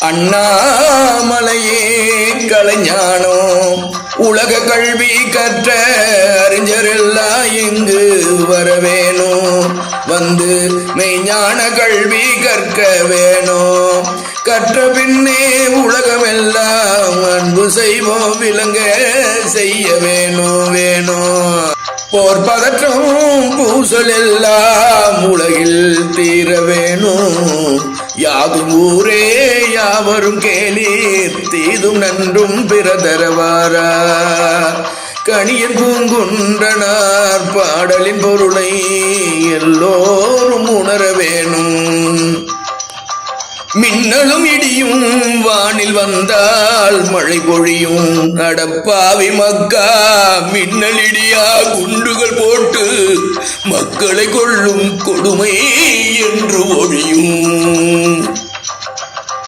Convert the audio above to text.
அண்ணாமலையே கலைஞானோ உலக கல்வி கற்ற அறிஞரெல்லாம் இங்கு வரவேணும். வந்து மெய்ஞான கல்வி கற்க வேணும். கற்ற பின்னே உலகமெல்லாம் அன்பு செய்வோம் விலங்க செய்ய வேணும் வேணும். போர் பதற்றம் பூசல் எல்லாம் உலகில் தீர வேணும். யாதும் ஊரே யாவரும் கேளீர் தீதும் நன்றும் பிறதரவாரா? கணியன் பூங்குன்றனார் பாடலின் பொருளை எல்லோரும் உணர வேணும். மின்னலும் இடியும் வானில் வந்தால் மழை பொழியும். நடப்பாவி மக்கா மின்னல் இடியா குண்டுகள் போட்டு மக்களை கொள்ளும் கொடுமை என்று ஒழியும்.